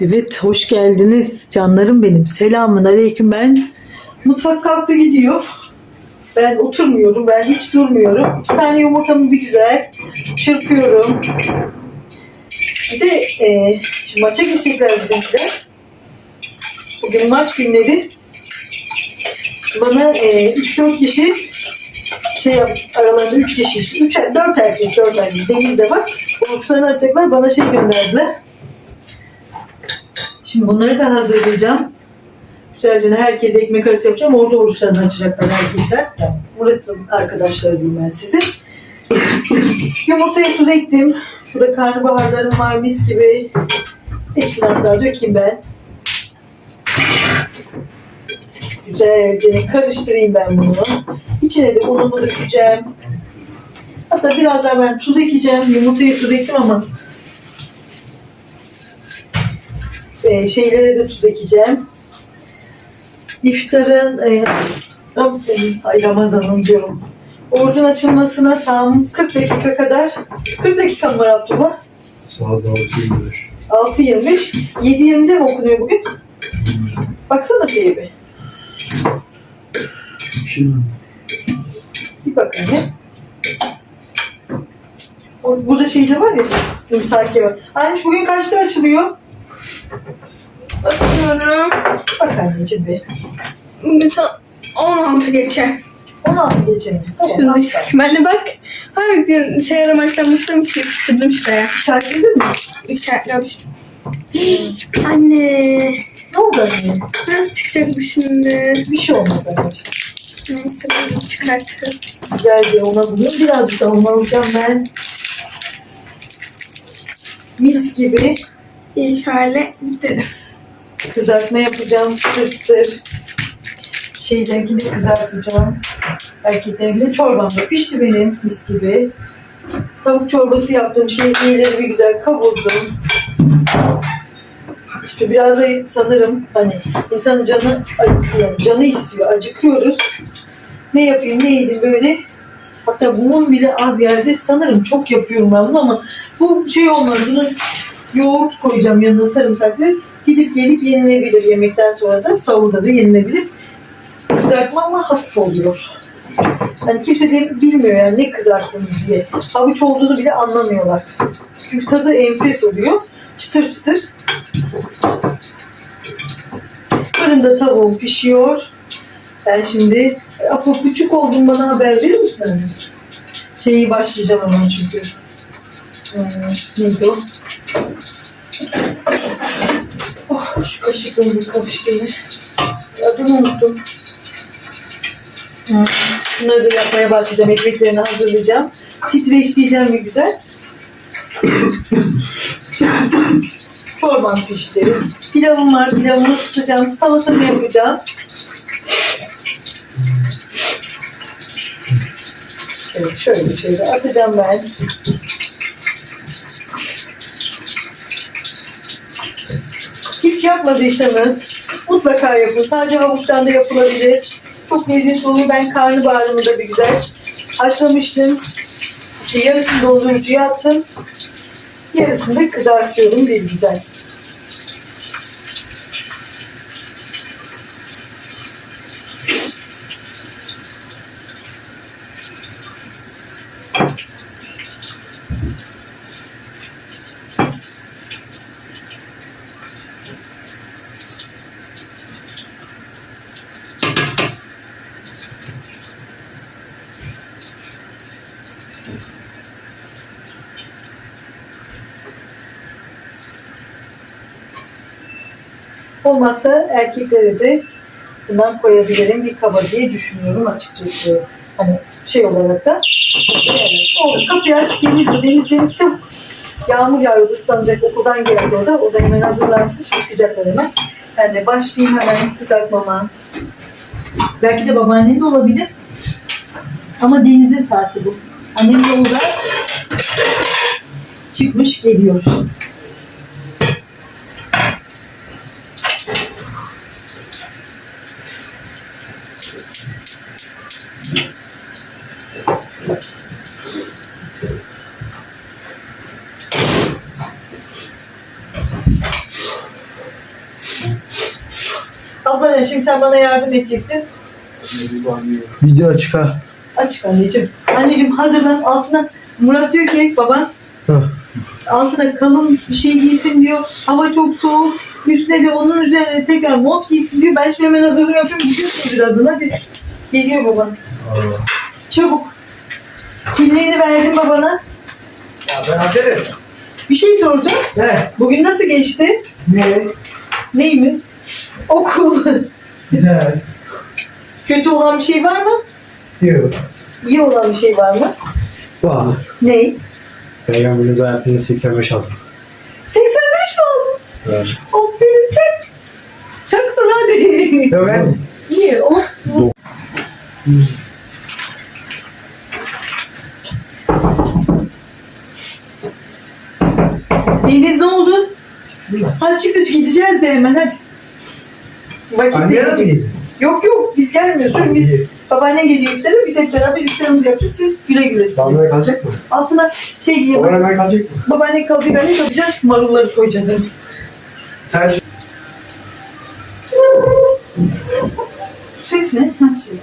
Evet hoş geldiniz canlarım benim. Selamun aleyküm ben. Mutfak kalktı gidiyor. Ben oturmuyorum. Ben hiç durmuyorum. İki tane yumurtamı bir güzel çırpıyorum. Bir de e, şimdi maça gidecekler bizimkiler. Bugün maç günleri. Bana e, 3-4 kişi şey yap, aralarında 3 kişi işte 3 4 erkek 4 erkek Deniz de var. Borçlarını açacaklar. Bana şey gönderdiler. Şimdi bunları da hazırlayacağım. Güzelce herkese ekmek arası yapacağım. Orada oruçlarını açacaklar erkekler. Murat'ın arkadaşları diyeyim ben size. Yumurtaya tuz ektim. Şurada karnabaharlarım var mis gibi. Hepsini hatta dökeyim ben. Güzelce karıştırayım ben bunu. İçine de unumu dökeceğim. Hatta biraz daha ben tuz ekeceğim. Yumurtaya tuz ektim ama e, şeylere de tuz ekeceğim. İftarın e, Rabbim, ay Ramazan'ın diyorum. Orucun açılmasına tam 40 dakika kadar 40 dakika mı var Abdullah? Saat 6.25. 6.25 7.20'de mi okunuyor bugün? Baksana şeye bir. Şimdi Bir bak anne. O- Burada şey de var ya, imsaki var. Anneş bugün kaçta açılıyor? Bakıyorum. Bak anneciğim bir. Bugün ta 16 geçe. 16 geçelim. Tamam, Şimdi, az kaldı. ben de bak her gün şey aramaktan mutluyum için yapıştırdım şuraya. İşaretledin mi? İçeride Anne. Ne oldu anne? Nasıl çıkacak bu şimdi? Bir şey olmaz anneciğim. Neyse ben çıkartırım. Güzel bir una bulayım. Birazcık da un alacağım ben. Mis gibi şöyle gidelim. kızartma yapacağım. Çıtır çıtır. Şeydenkini kızartacağım. Erkeklerinkini çorbam da pişti benim mis gibi. Tavuk çorbası yaptım. Şehriyeleri bir güzel kavurdum. İşte biraz da sanırım hani insanın canı acıkıyor. Canı istiyor. Acıkıyoruz. Ne yapayım ne yedim böyle. Hatta bunun bile az geldi. Sanırım çok yapıyorum ben bunu ama bu şey olmaz. Bunun yoğurt koyacağım yanına sarımsaklı. Gidip gelip yenilebilir yemekten sonra da sahurda da yenilebilir. Kızartma ama hafif oluyor. Hani kimse de bilmiyor yani ne kızarttınız diye. Havuç olduğunu bile anlamıyorlar. Çünkü tadı enfes oluyor. Çıtır çıtır. Fırında tavuğum pişiyor. Ben şimdi Apo küçük oldum bana haber verir misin? Şeyi başlayacağım hemen çünkü. Hmm, neydi o? Oh, şu kaşıkları bir karıştırayım. Adını unuttum. Hmm, Bunları da yapmaya başlayacağım. Ekmeklerini hazırlayacağım. Streçleyeceğim bir güzel. Çorban pişti. Pilavım var. Pilavımı ısıtacağım. Salatamı yapacağım. Şöyle, şöyle şöyle atacağım ben. Hiç yapmadıysanız mutlaka yapın. Sadece havuçtan da yapılabilir. Çok lezzetli oluyor. Ben karnabaharımı da bir güzel haşlamıştım. İşte yarısını dondurucuya attım. Yarısını da kızartıyorum bir güzel. Olmazsa erkeklere de bundan koyabilirim bir kaba diye düşünüyorum açıkçası. Hani şey olarak da. Oldu. Kapıyı aç deniz bu deniz deniz çabuk. Yağmur yağıyor ıslanacak okuldan geldi o da. O da hemen hazırlansın şimdi çıkacaklar hemen. Ben de başlayayım hemen kızartmama. Belki de babaannenin olabilir. Ama denizin saati bu. Annem yolda çıkmış geliyor. Sonra şimdi sen bana yardım edeceksin. Video çıkar. Açık anneciğim. Anneciğim hazırlan altına. Murat diyor ki baban altına kalın bir şey giysin diyor. Hava çok soğuk. Üstüne de onun üzerine tekrar mont giysin diyor. Ben şimdi hemen hazırlığımı yapıyorum. Gidiyorsun birazdan hadi. Geliyor baban. Çabuk. Kimliğini verdim babana. Ya ben hazırım. Bir şey soracağım. Ne? Bugün nasıl geçti? Ne? Ney mi? Okul. Güzel. Kötü olan bir şey var mı? Yok. İyi olan bir şey var mı? Var. Ney? Peygamberin hayatını 85 aldım. 85 mi aldın? Evet. Aferin çak. Çaksın hadi. Ya ben İyi o. Deniz ne oldu? Hadi çık çık gideceğiz de hemen hadi. Vakit Anneye değil. mi? Yok yok biz gelmiyoruz. Çünkü biz babaannen geliyor iftarı. Biz hep beraber iftarımızı yapacağız. Siz güle güle. Damlaya kalacak mı? Altına şey giyelim. Oraya ben kalacak mı? Babaannen kalacak. Anne kalacağız. Marulları koyacağız. Sen ses ne? Ha, şey.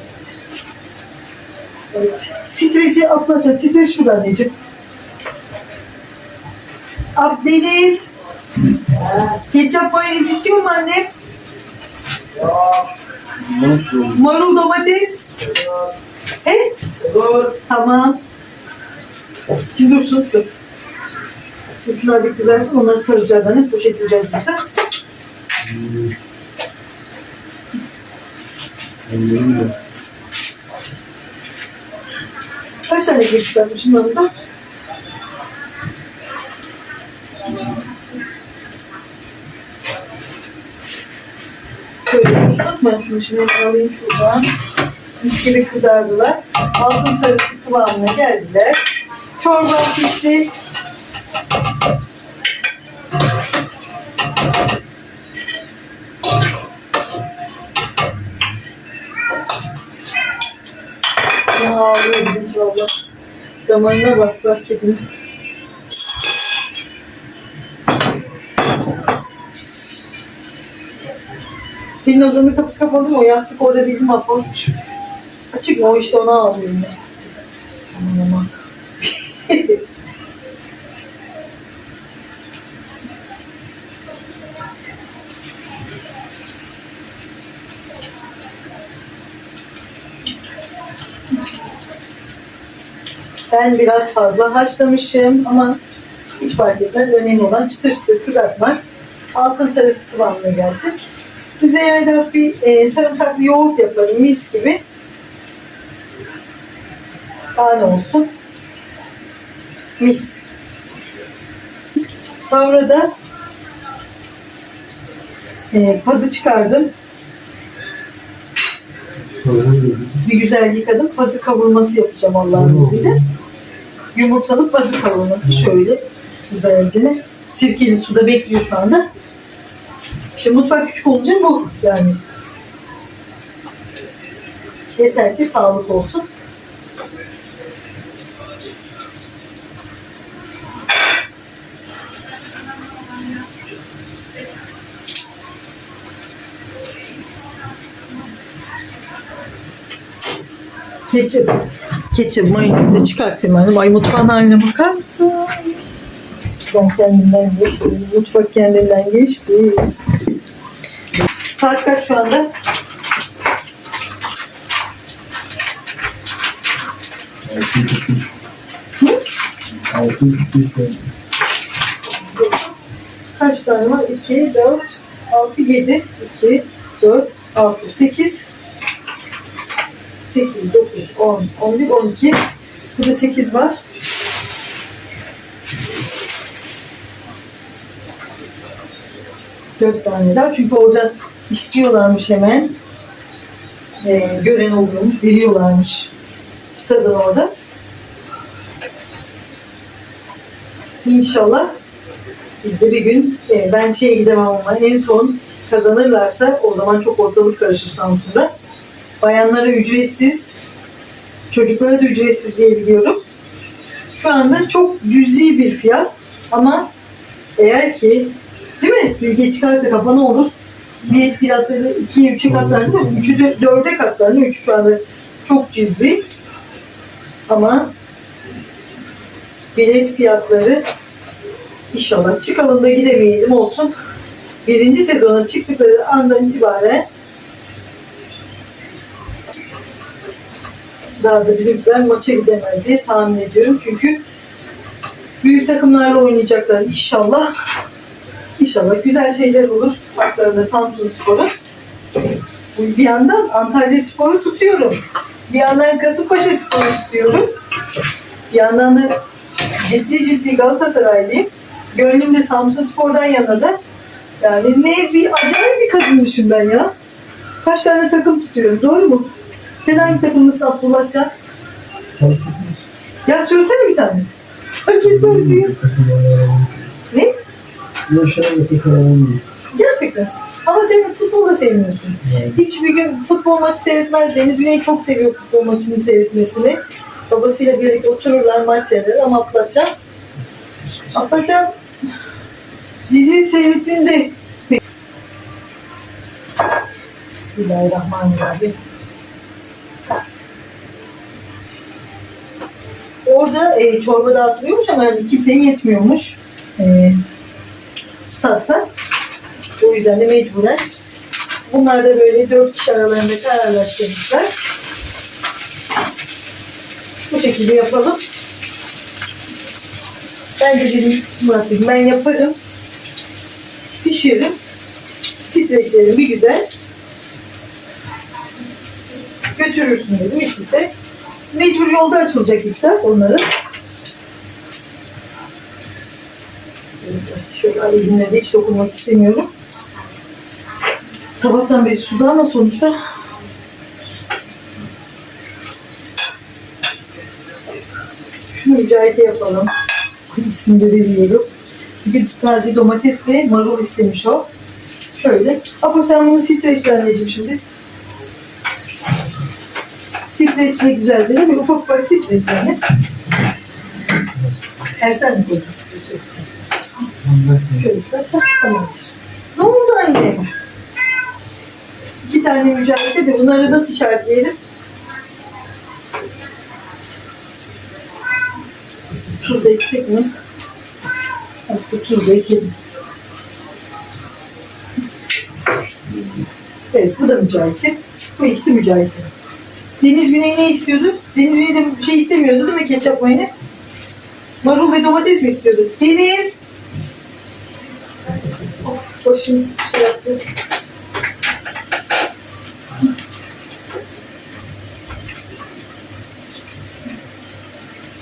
Evet. Streci atlatacağız. Streç şurada anneciğim. Abdeniz. Ketçap mayonez istiyor mu annem? Marul domates. Dur. Tamam. Şimdi dursun. Dur. Dur şunlar bir kızarsın. Onları saracağız hani. Poşetleyeceğiz burada. Kaç tane kek çıkartmışım ben Ben şunu şimdi alayım şuradan. Mis gibi kızardılar. Altın sarısı kıvamına geldiler. Çorba pişti. Ya ağlıyor bizim çorba. Damarına bastılar kedinin. Senin odanın kapısı kapalı mı? O yastık orada mi? Apo? Açık mı? O işte ona ağlıyor yine. Aman aman. Ben biraz fazla haşlamışım ama hiç fark etmez. Önemli olan çıtır çıtır kızartmak. Altın sarısı kıvamına gelsin. Üzerine de bir e, sarımsaklı yoğurt yaparım mis gibi. Daha ne olsun? Mis. Sonra da e, pazı çıkardım. Bir güzel yıkadım. Pazı kavurması yapacağım Allah'ın izniyle. Yumurtalı pazı kavurması şöyle güzelce. Sirkeli suda bekliyor şu anda. Şimdi mutfak küçük olunca bu yani. Yeter ki sağlık olsun. Ketçap. Ketçap mayonezi de çıkartayım hanım. Ay mutfağın haline bakar mısın? Ben kendinden geçti. Mutfak kendinden geçti. Saat kaç şu anda? Kaç tane var? 2, 4, 6, 7, 2, 4, 6, 8, 8, 9, 10, 11, 12. Burada 8 var. Dört tane daha. Çünkü orada istiyorlarmış hemen. Ee, gören oluyormuş, veriyorlarmış. Stadın orada. İnşallah biz de bir gün e, ben şeye gidemem ama en son kazanırlarsa o zaman çok ortalık karışır Samsun'da. Bayanlara ücretsiz, çocuklara da ücretsiz diye biliyorum. Şu anda çok cüzi bir fiyat ama eğer ki değil mi bilgi çıkarsa kafana olur bilet fiyatları 2'ye 3'e katlandı? 3'ü de 4'e katlandı. 3 şu anda çok cüzi. Ama bilet fiyatları inşallah çıkalım da gidemeyelim olsun. Birinci sezona çıktıkları andan itibaren daha da bizimkiler maça gidemez diye tahmin ediyorum. Çünkü büyük takımlarla oynayacaklar inşallah. İnşallah güzel şeyler olur. Haklarında Samsun Spor'u. Bir yandan Antalya Spor'u tutuyorum. Bir yandan Kasımpaşa Spor'u tutuyorum. Bir yandan da ciddi ciddi Galatasaraylıyım. Gönlüm de Samsun Spor'dan yana da. Yani ne bir acayip bir kadınmışım ben ya. Kaç tane takım tutuyorum doğru mu? Sen hangi takımlısın Abdullah Can? Ya söylesene bir tane. Fark etmez diyor. Ne? Yaşayan bir takım Gerçekten. Ama sen futbolu da sevmiyorsun. Hiçbir gün futbol maçı seyretmez. Deniz Güney çok seviyor futbol maçını seyretmesini. Babasıyla birlikte otururlar maç seyreder ama Atlatcan Atlatcan dizi seyrettiğinde Bismillahirrahmanirrahim. Orada e, çorba dağıtılıyormuş ama yani kimseye yetmiyormuş. E, statta. O yüzden de mecburen. Bunlar da böyle dört kişi aralarında kararlaştırmışlar. Bu şekilde yapalım. Ben de dedim Murat ben yaparım. Pişiririm. Titreşlerim bir güzel. Götürürsün dedim işte. Mecbur yolda açılacak iftar onların. Şöyle aleyhine hiç dokunmak istemiyorum. Sabahtan beri suda ama sonuçta şunu mücahide yapalım. İsim de veriyorum. Bir taze domates ve marul istemiş o. Şöyle. Apo sen bunu streçle şimdi. Streçle güzelce de bir ufak ufak streçle. Tersten mi koydun streçle? Şöyle tamamdır. Ne oldu anne? İki tane mücadele de bunları nasıl işaretleyelim? Tuz da eksik mi? Aslında tuz da ekledim. Evet bu da mücahit. Bu ikisi mücahit. Deniz Güney ne istiyordu? Deniz Güney de bir şey istemiyordu değil mi ketçap mayonez? Marul ve domates mi istiyordu? Deniz! Başım şey yaptı.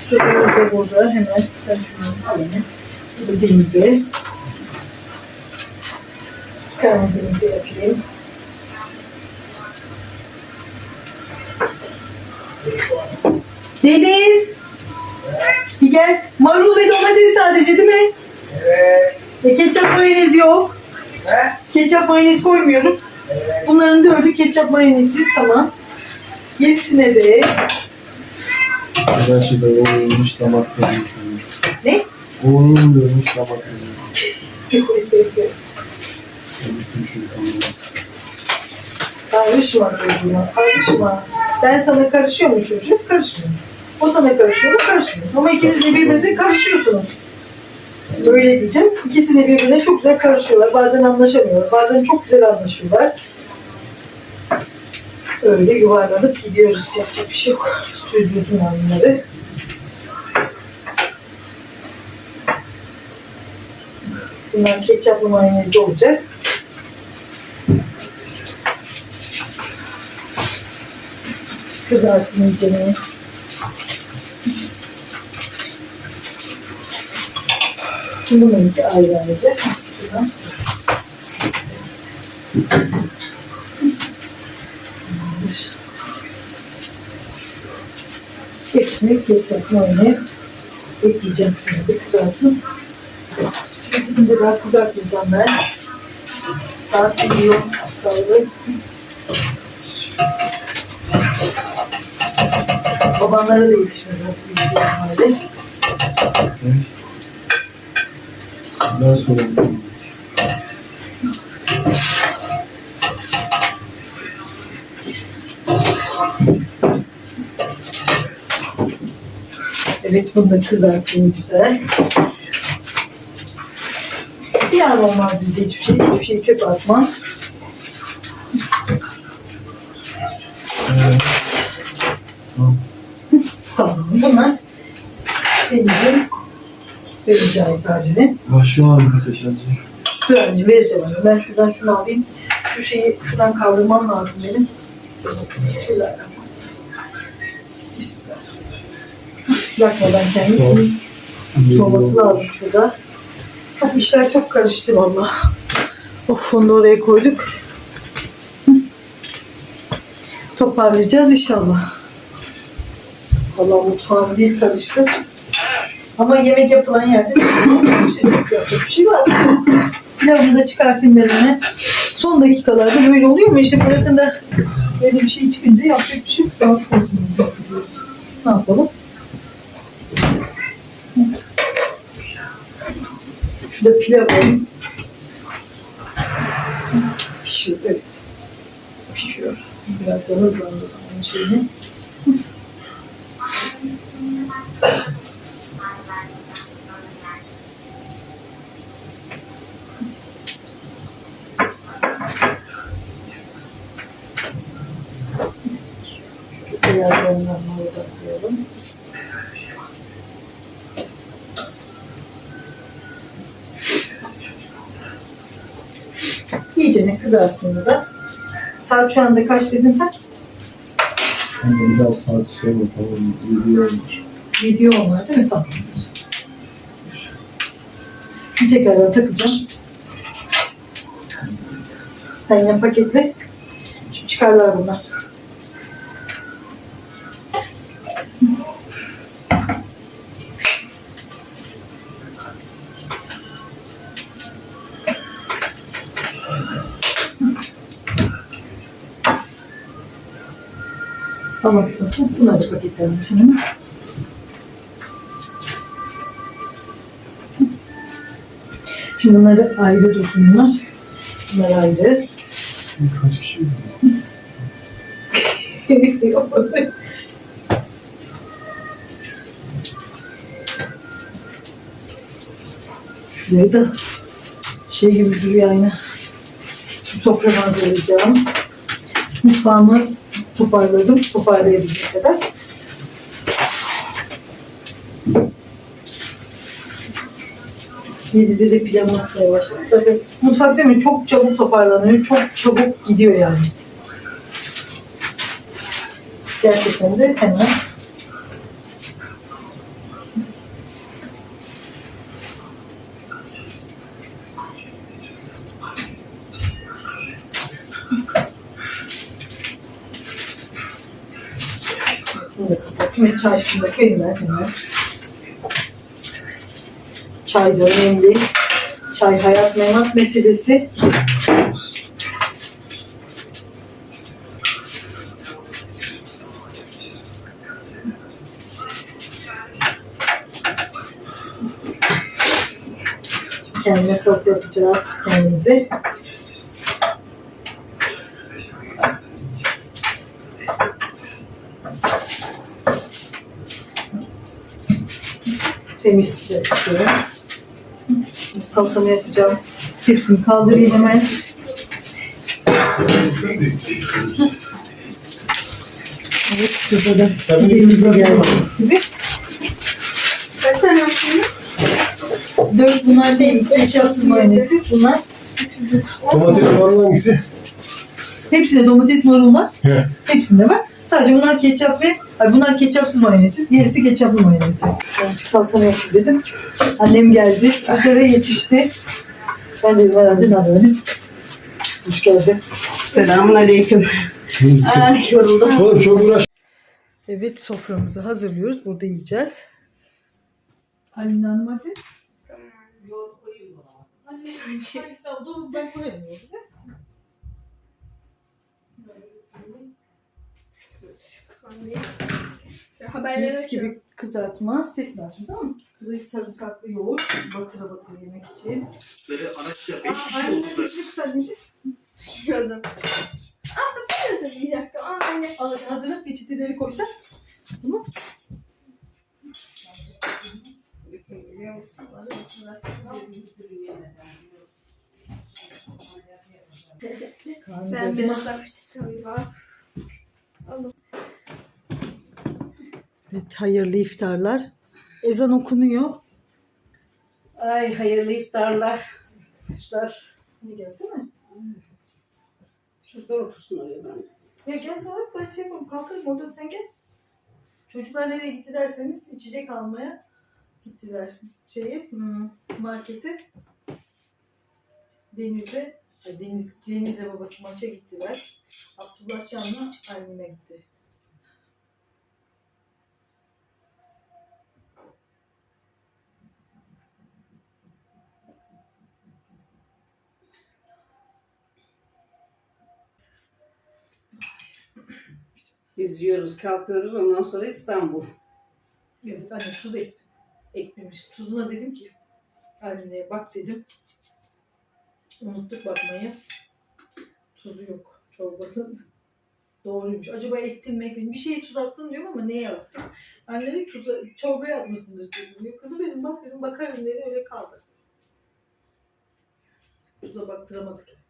Sözümüz de burada. Hemen sen şunu al yine. Bu da denize. Çıkarma denize yapayım. Deniz! Bir gel. Marul ve domates sadece değil mi? Evet. E, ketçap mayonez yok. Ketçap mayonez koymuyorum. Bunların dördü ketçap mayonezsiz tamam. Gerisine de Her şeyde oğlunmuş damak tadı. ne? Oğlum diyormuş damak tadı. Şu. Karışma çocuğuma, karışma. Ben sana karışıyor mu çocuğum? Karışmıyorum. O sana karışıyor mu? Karışmıyor. Ama ikiniz de birbirinize karışıyorsunuz. Öyle diyeceğim. İkisi de birbirine çok güzel karışıyorlar. Bazen anlaşamıyorlar. Bazen çok güzel anlaşıyorlar. Öyle yuvarlanıp gidiyoruz. Yapacak bir şey yok. Süzdürdüm ben bunları. Bunlar ketçaplı mayonezli olacak. Kızarsın iyicene. Şimdi bununki ayrı ayrıca. Şuradan. Ekmek, ketçap, mayonez. Ekleyeceğim şunu bir kızarsın. Şimdi gidince daha kızartmayacağım ben. Saat gidiyor. Hastalığı. Babanlara da yetişmez o büyük ihtimalle. Ders koyalım. Evet bunu da kızartayım güzel. Ziyan olmaz bizde hiçbir şey. Hiçbir şey çöp atmam. Vereceğim ifadeni. Mı patates yazıyor? Dur önce vereceğim onu. Ben şuradan şunu alayım. Şu şeyi şuradan kaldırmam lazım benim. Bismillahirrahmanirrahim. Bismillah. Yakmadan kendimi. Şunun soğuması lazım şurada. Çok işler çok karıştı valla. Of onu oraya koyduk. Toparlayacağız inşallah. Valla mutfağım bir karıştı. Ama yemek yapılan yerde karışacak yapacak bir şey var. Pilavını da çıkartayım hemen. Son dakikalarda böyle oluyor mu? İşte Fırat'ın da böyle bir şey çıkınca yapacak bir şey yok. Olsun. Ne yapalım? Şurada pilav alayım. Pişiyor, evet. Pişiyor. Biraz daha hızlandı aynı şeyini. İyice ne kızarsın burada. Saat şu anda kaç dedin sen? Ben bir daha saat söyle tamam. Yedi olmuş. Video var değil mi? Tamam. Şimdi tekrardan takacağım. Sen yine paketle. Şimdi çıkarlar bunlar. Bunları da paketlerim şimdi. Şimdi bunları ayrı dursun bunlar. Bunlar ayrı. Kaç kişi? Şurayı da şey gibi duruyor aynı. Soframı hazırlayacağım. Mutfağımı toparladım. Toparlayabildiğim kadar. Yedide de pilav ısıtmaya başladım. Tabii mutfak değil mi? Çok çabuk toparlanıyor. Çok çabuk gidiyor yani. Gerçekten de hemen Bunu da kapattım ve çay şunu da koyayım ben hemen. Çay da önemli. Çay hayat memat meselesi. Kendime salata yapacağız kendimize. Temiz. Şimdi salatamı yapacağım. Hepsini kaldırayım hemen. Evet, şurada da biberimize geldiğimiz gibi. Kaç tane yaptın? Dört bunlar şey, ketçapsız mayonezi. Bunlar Domates var hangisi? hepsinde domates marul var. He. Hepsinde var. Sadece bunlar ketçap ve ay bunlar ketçapsız mayonezsiz. Gerisi ketçaplı mayonezli. Ben şu salatamı yapayım dedim. Annem geldi. Ödere yetişti. Ben dedim herhalde ne yapayım? Hoş geldin. Selamun aleyküm. Ay yoruldum. Oğlum çok uğraş. Evet soframızı hazırlıyoruz. Burada yiyeceğiz. Halil Hanım hadi. Yoğurt koyayım mı? Anne, hadi sağ ol. Ben. Haberleri Mis açıyorum. gibi kızartma. Sesini açın tamam mı? Burada sarımsaklı yoğurt. Batıra batıra yemek için. Böyle araçla 5 Aa, kişi anne, oldular. bir saniye. Gördüm. Aa, ben de bir dakika. Aa, anne tane al- hazırlık peçeteleri koysak. Bunu musun? Ben biraz daha peçete var. Alın. Evet, hayırlı iftarlar. Ezan okunuyor. Ay hayırlı iftarlar. Arkadaşlar. Hadi gelsene. Şurada otursun oraya ben. Ya gel kalk ben şey yapalım. Kalkarım orada sen gel. Çocuklar nereye gitti derseniz içecek almaya gittiler. Şeye hmm, markete. Deniz'e Deniz, Deniz'le babası maça gittiler. Abdullah Can'la Almine gitti. Biz yiyoruz, kalkıyoruz. Ondan sonra İstanbul. Evet anne tuz ektim. Ekmemiş. Tuzuna dedim ki Almine'ye bak dedim. Unuttuk bakmayı. Tuzu yok çorbanın. Doğruymuş. Acaba ektim mi ekmedim? Bir şeye tuz attım diyorum ama neye attım? Anne dedi tuza, çorbaya atmışsındır dedim. Diyor. Kızı benim bak dedim bakarım dedi öyle kaldı. Tuza baktıramadık.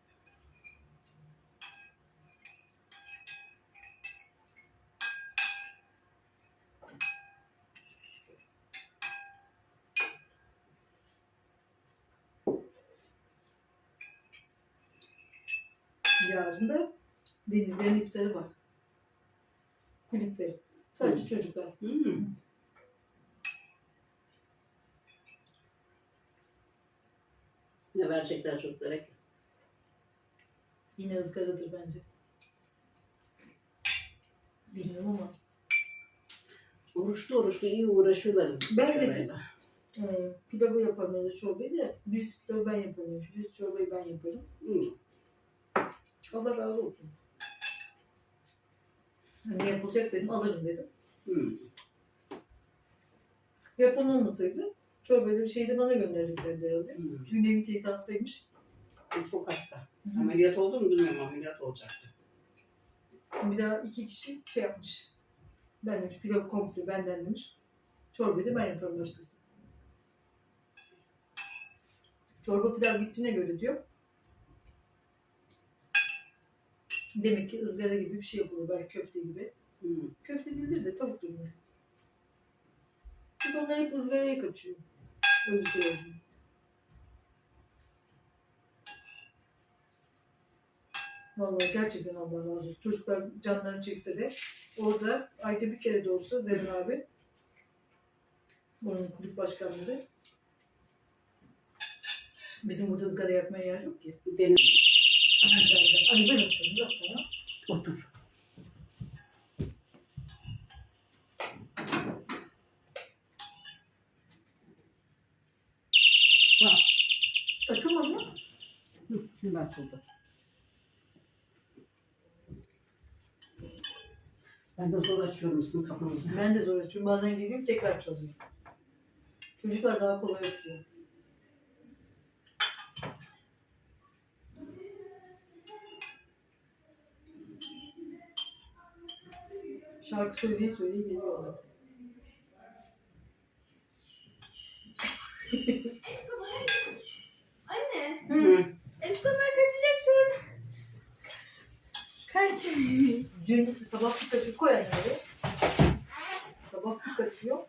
Yarın da denizlerin iftarı var. Kulüpleri. Sadece çocuklar. Hmm. Ne verecekler çocuklara? Yine ızgaradır bence. Bilmiyorum ama. Oruçlu oruçlu iyi uğraşıyorlar. Ben de-. Ee, pilavı yaparım ya da çorbayı da birisi pilavı ben yaparım. Birisi çorbayı ben yaparım. Hmm. Allah razı olsun. Hani yapılacak dedim alırım dedim. Hmm. Yapan olmasaydı çorbayı da bir şeyi de bana göndereceklerdi herhalde. Hmm. Çünkü Nevin teyze hastaymış. Çok hasta. Ameliyat oldu mu bilmiyorum ameliyat olacaktı. Bir daha iki kişi şey yapmış. Ben demiş pilavı komple benden demiş. Çorbayı da ben yaparım başkası. Çorba pilav gittiğine göre diyor. Demek ki ızgara gibi bir şey yapılıyor. Belki köfte gibi. Hmm. Köfte değildir de tavuk dönüyor. Çünkü onlar hep ızgaraya kaçıyor. Öyle söyleyeyim. Vallahi gerçekten Allah razı olsun. Çocuklar canlarını çekse de orada ayda bir kere de olsa Zerrin abi onun kulüp başkanları bizim burada ızgara yakmaya yer yok ki. Deniz Hani ben oturayım bırak bana. otur. Açılmadı mı? Hı, Şimdi açıldı. Ben de zor açıyorum sizin kapınızı. Ben de zor açıyorum. Bazen geliyorum tekrar çalıyorum. Çocuklar daha kolay yapıyor. Şarkı söyleye söyleye geliyorlar. Anne. Hı. Escobar kaçacak sonra. Kaçsın. Dün sabah bir kaçıyor koy anneleri. Sabah bir kaçıyor.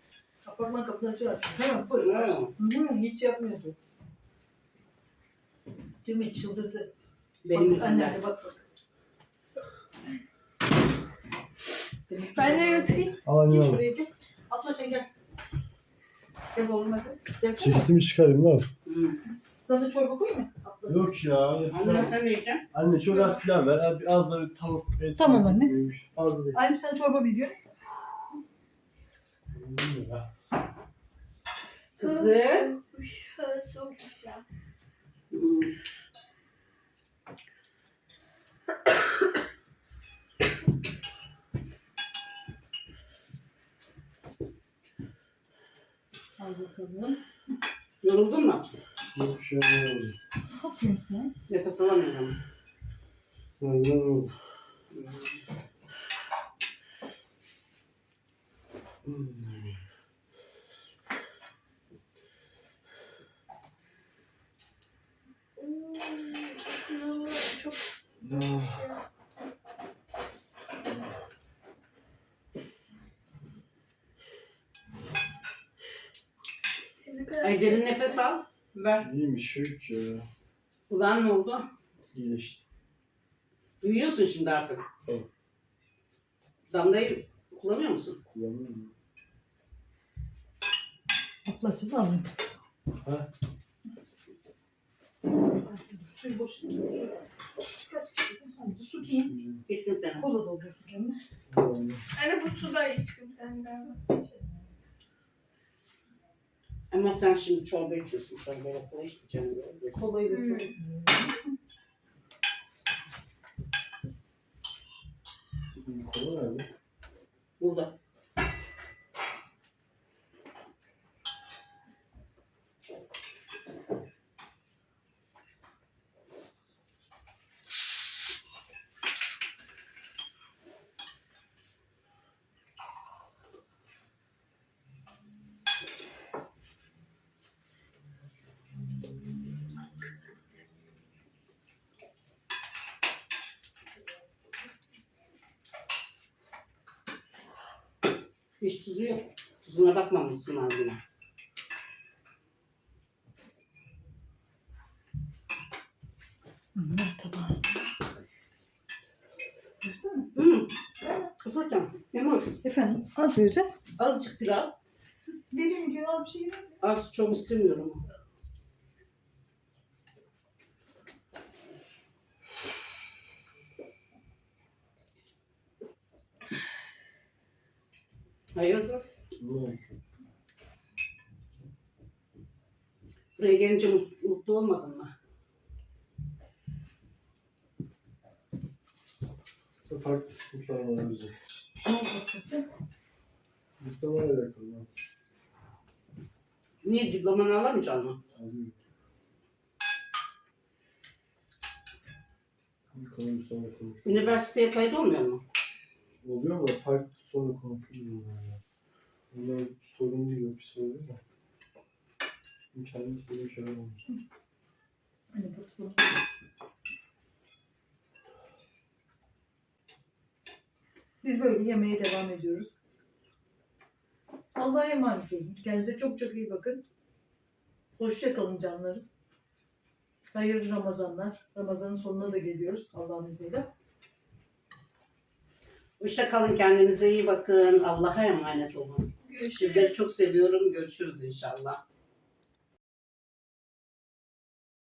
Apartman kapısını açar açıyor. Hemen koy. Ha. Hı hı, hiç yapmıyordu. Mi? Çıldırdı. Benim bak, anne de bak bak. Demek ki Ben de götüreyim. Al Gel anne al. şuraya gel. Atla sen gel. Gel oğlum hadi. Gelsene. Ceketimi çıkarayım lan. Hı. Sana da çorba koyayım mı? Yok ya. Anne sen ne yiyeceksin? Anne çok az pilav ver. Az- Az da bir tavuk et. Tamam anne. Fazla değil. Ayrım sen çorba biliyor. Ya. Kızı. Ha, soğukmuş ya. bakalım. Yoruldun mu? Yok şey olmadı. Ne yapıyorsun? Nefes alamıyorum. Senden oldu. Çok... Ah. Ay derin nefes al. Ver. İyi bir şey yok ya. Kulağın ne oldu? İyileşti. Duyuyorsun şimdi artık. Tamam. Damlayı kullanıyor musun? Kullanıyorum. Ablacığım alayım. Ha? Suyu boş. Su kim? Hiç kimsenin. Kola doldursun kendine. Anne bu su da hiç kimden galiba. Ama sen şimdi çorba içiyorsun. Çorba okula içmeyeceğim. Kolayı da Hmm. çok. Kola nerede? Burada. Hiç tuzu yok. Tuzuna bakmamışsın abi. Hı, Tamam. Versene. Hı. Kızılcam. Yumuş. Efendim az vereceğim. Azıcık pilav. Vereyim mi? Az bir şey vereyim? Az çok istemiyorum. Hayırdır? Ne? Buraya gelince mut- mutlu olmadın mı? Farklı sıkıntılar var bizim. Ne Ablacığım? Diplomayla alakalı. Niye diplomanı alamayacaksın mı? Bir konuyu sonra konuşuruz. Üniversiteye kayıt olmuyor mu? Oluyor mu? Farklı sonra konuşuruz bunlarla. Bunlar sorun değil, yok bir sorun da. Kendi istediğim şeyler olmuş. Hani patron. Biz böyle yemeğe devam ediyoruz. Allah'a emanet olun. Kendinize çok çok iyi bakın. Hoşça kalın canlarım. Hayırlı Ramazanlar. Ramazanın sonuna da geliyoruz Allah'ın izniyle. Hoşça kalın kendinize iyi bakın. Allah'a emanet olun. Görüşürüz. Sizleri çok seviyorum. Görüşürüz inşallah.